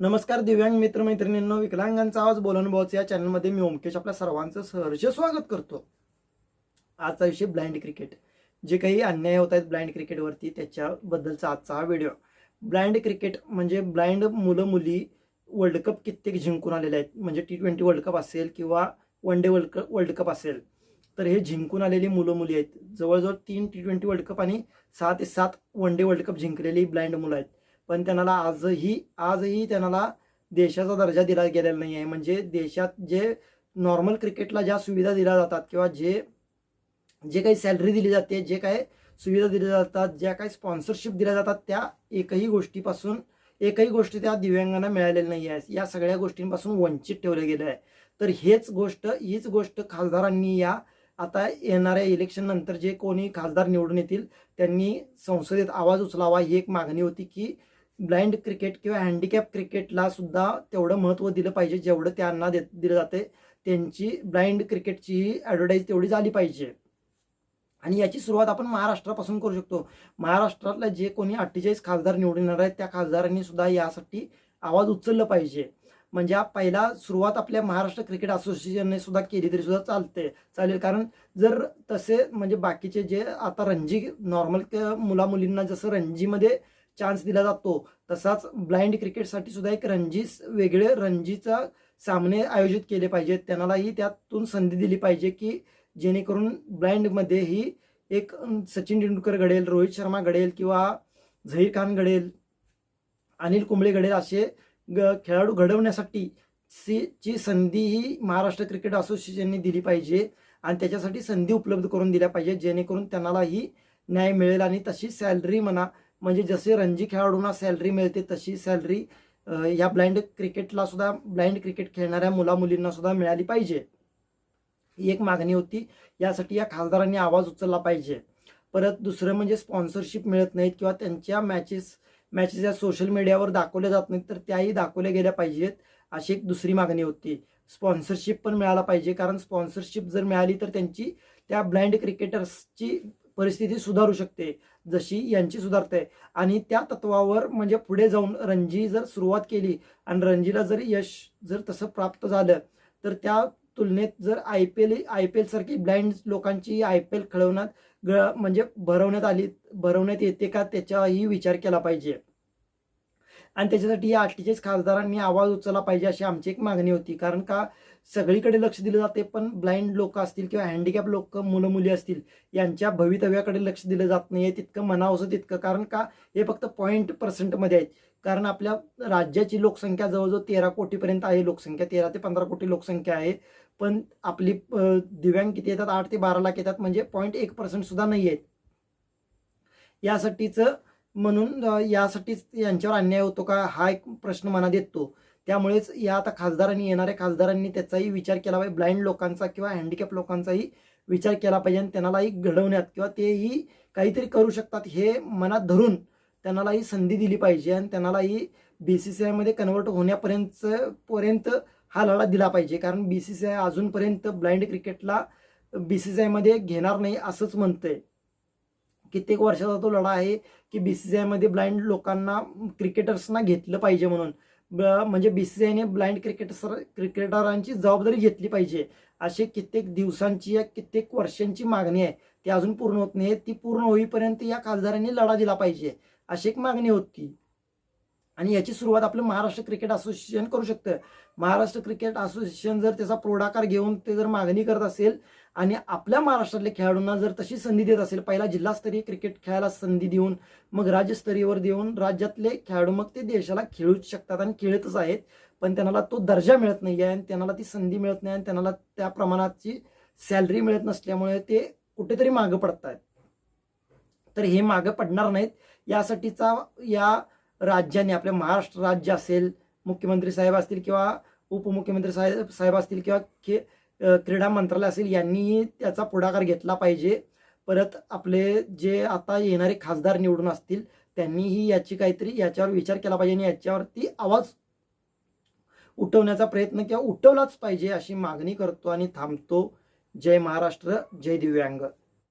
नमस्कार दिव्यांग मित्र मैत्रिणींनो विकलांगांचा आवाज बोलन बॉच या चॅनलमध्ये मी ओमकेश आपल्या सर्वांचं सहर्ष स्वागत करतो. आजचा विषय ब्लाइंड क्रिकेट जे काही अन्याय होत आहेत ब्लाइंड क्रिकेटवरती त्याच्याबद्दलचा आजचा हा व्हिडिओ ब्लाइंड क्रिकेट म्हणजे ब्लाइंड मुलं मुली वर्ल्ड कप कित्येक जिंकून आलेले आहेत. म्हणजे टी ट्वेंटी वर्ल्ड कप असेल किंवा one day world cup world cup असेल तर हे जिंकून आलेली मुलं मुली आहेत. जवळजवळ तीन टी ट्वेंटी वर्ल्ड कप आणि सहा ते सात वन डे वर्ल्ड कप जिंकलेली ब्लाइंड मुलं आहेत. पण त्यांना आजही आजही त्यांना देशाचा दर्जा दिला गेलेला नाही आहे म्हणजे देशात जे नॉर्मल क्रिकेटला ज्या सुविधा दिल्या जातात किंवा जे जे काही सॅलरी दिली जाते जे काही सुविधा दिल्या जातात ज्या काही स्पॉन्सरशिप दिल्या जातात त्या एकही गोष्टीपासून एकही गोष्टी त्या दिव्यांगांना मिळालेल्या नाही आहे या सगळ्या गोष्टींपासून वंचित ठेवलं गेलं आहे तर हेच गोष्ट हीच गोष्ट खासदारांनी या आता येणाऱ्या इलेक्शननंतर जे कोणी खासदार निवडून येतील त्यांनी संसदेत आवाज उचलावा ही एक मागणी होती की ब्लाइंड क्रिकेट किंवा हँडिकॅप क्रिकेटला सुद्धा तेवढं महत्त्व दिलं पाहिजे जेवढं त्यांना दे दिलं जाते त्यांची ब्लाइंड क्रिकेटची ॲडव्हर्टाईज तेवढी झाली पाहिजे. आणि याची सुरुवात आपण महाराष्ट्रापासून करू शकतो. महाराष्ट्रातल्या जे कोणी अठ्ठेचाळीस खासदार निवडून येणार आहेत त्या खासदारांनी सुद्धा यासाठी आवाज उचललं पाहिजे. म्हणजे हा पहिला सुरुवात आपल्या महाराष्ट्र क्रिकेट असोसिएशनने सुद्धा केली तरी सुद्धा चालते चालेल. कारण जर तसे म्हणजे बाकीचे जे आता रणजी नॉर्मल मुला मुलींना जसं रणजीमध्ये चान्स दिला जातो. तसाच ब्लाइंड क्रिकेटसाठी सुद्धा एक रणजी वेगळे रणजीचा सामने आयोजित केले पाहिजेत. त्यांनाही त्यातून संधी दिली पाहिजे की जेणेकरून ब्लाइंडमध्ये ही एक सचिन तेंडुलकर घडेल रोहित शर्मा घडेल किंवा झहीर खान घडेल अनिल कुंबळे घडेल असे ग खेळाडू घडवण्यासाठी सी ची संधी ही महाराष्ट्र क्रिकेट असोसिएशनने दिली पाहिजे आणि त्याच्यासाठी संधी उपलब्ध करून दिल्या पाहिजे जेणेकरून त्यांनाही न्याय मिळेल आणि तशी सॅलरी म्हणा म्हणजे जसे रणजी खेळाडूंना सॅलरी मिळते तशी सॅलरी या ब्लाइंड क्रिकेटला सुद्धा ब्लाइंड क्रिकेट खेळणाऱ्या मुला मुलींना सुद्धा मिळाली पाहिजे. ही एक मागणी होती. यासाठी या खासदारांनी आवाज उचलला पाहिजे. परत दुसरं म्हणजे स्पॉन्सरशिप मिळत नाहीत किंवा त्यांच्या मॅचेस मॅचेस या सोशल मीडियावर दाखवल्या जात नाहीत तर त्याही दाखवल्या गेल्या पाहिजेत अशी एक दुसरी मागणी होती. स्पॉन्सरशिप पण मिळाला पाहिजे कारण स्पॉन्सरशिप जर मिळाली तर त्यांची त्या ब्लाइंड क्रिकेटर्सची परिस्थिती सुधारू शकते जशी यांची सुधारते. आणि त्या तत्वावर म्हणजे पुढे जाऊन रणजी जर सुरुवात केली आणि रणजीला जर यश जर तसं प्राप्त झालं तर त्या तुलनेत जर I P L I P L सारखी ब्लाइंड लोकांची आय पी एल खेळवण्यात म्हणजे भरवण्यात आली भरवण्यात येते का त्याचाही विचार केला पाहिजे. आणि त्याच्यासाठी या अठ्ठेचाळीस खासदारांनी आवाज उचलला पाहिजे अशी आमची एक मागणी होती. कारण का सगळीकडे लक्ष दिलं जाते पण ब्लाइंड लोक असतील किंवा हँडिकॅप लोक मुलं मुली असतील यांच्या भवितव्याकडे लक्ष दिलं जात नाही तितकं म्हणावंसं तितकं कारण का हे फक्त पॉईंट पर्सेंटमध्ये आहेत. कारण आपल्या राज्याची लोकसंख्या जवळजवळ तेरा कोटीपर्यंत आहे. लोकसंख्या तेरा ते पंधरा कोटी लोकसंख्या आहे. पण आपली दिव्यांग किती येतात? आठ ते बारा लाख येतात. म्हणजे पॉईंट एक पर्सेंट सुद्धा नाही आहेत यासाठीचं म्हणून यासाठीच यांच्यावर अन्याय होतो का हा एक प्रश्न मनात येतो. त्यामुळेच या आता खासदारांनी येणाऱ्या खासदारांनी त्याचाही विचार केला पाहिजे. ब्लाइंड लोकांचा किंवा हँडिकॅप लोकांचाही विचार केला पाहिजे आणि त्यांनाही घडवण्यात किंवा तेही काहीतरी करू शकतात हे मनात धरून त्यांनाही संधी दिली पाहिजे आणि त्यांनाही बी सी सी आयमध्ये कन्वर्ट होण्यापर्यंत पर्यंत हा लढा दिला पाहिजे. कारण बी सी सी आय अजूनपर्यंत ब्लाइंड क्रिकेटला बी सी सी आयमध्ये घेणार नाही असंच म्हणतंय. कित्येक वर्षाचा तो लढा आहे की बी सी सी आयमध्ये ब्लाइंड लोकांना क्रिकेटर्सना घेतलं पाहिजे म्हणून. म्हणजे बी सी आयने ब्लाइंड क्रिकेटर्स क्रिकेटरांची जबाबदारी घेतली पाहिजे. असे कित्येक दिवसांची या कित्येक वर्षांची मागणी आहे. ती अजून पूर्ण होत नाही. ती पूर्ण होईपर्यंत या खासदारांनी लढा दिला पाहिजे. अशी एक मागणी होती. आणि याची सुरुवात आपलं महाराष्ट्र क्रिकेट असोसिएशन करू शकतं. महाराष्ट्र क्रिकेट असोसिएशन जर त्याचा पुढाकार घेऊन ते जर मागणी करत असेल आणि आपल्या महाराष्ट्रातल्या खेळाडूंना जर तशी संधी देत असेल पहिला जिल्हास्तरीय क्रिकेट खेळायला संधी देऊन मग राज्यस्तरीयवर देऊन राज्यातले खेळाडू मग ते देशाला खेळूच शकतात आणि खेळतच आहेत. पण त्यांना तो दर्जा मिळत नाही आहे आणि त्यांना ती संधी मिळत नाही आणि त्यांना त्या प्रमाणाची सॅलरी मिळत नसल्यामुळे ते कुठेतरी मागं पडत आहेत तर हे मागं पडणार नाहीत. यासाठीचा या राज्याने आपल्या महाराष्ट्र राज्य असेल मुख्यमंत्री साहेब असतील किंवा उपमुख्यमंत्री साहेब साहेब असतील किंवा खे क्रीडा मंत्रालय असेल यांनीही त्याचा पुढाकार घेतला पाहिजे. परत आपले जे आता येणारे खासदार निवडून असतील त्यांनीही याची काहीतरी याच्यावर विचार केला पाहिजे आणि याच्यावरती आवाज उठवण्याचा प्रयत्न किंवा उठवलाच पाहिजे अशी मागणी करतो आणि थांबतो. जय महाराष्ट्र जय दिव्यांग.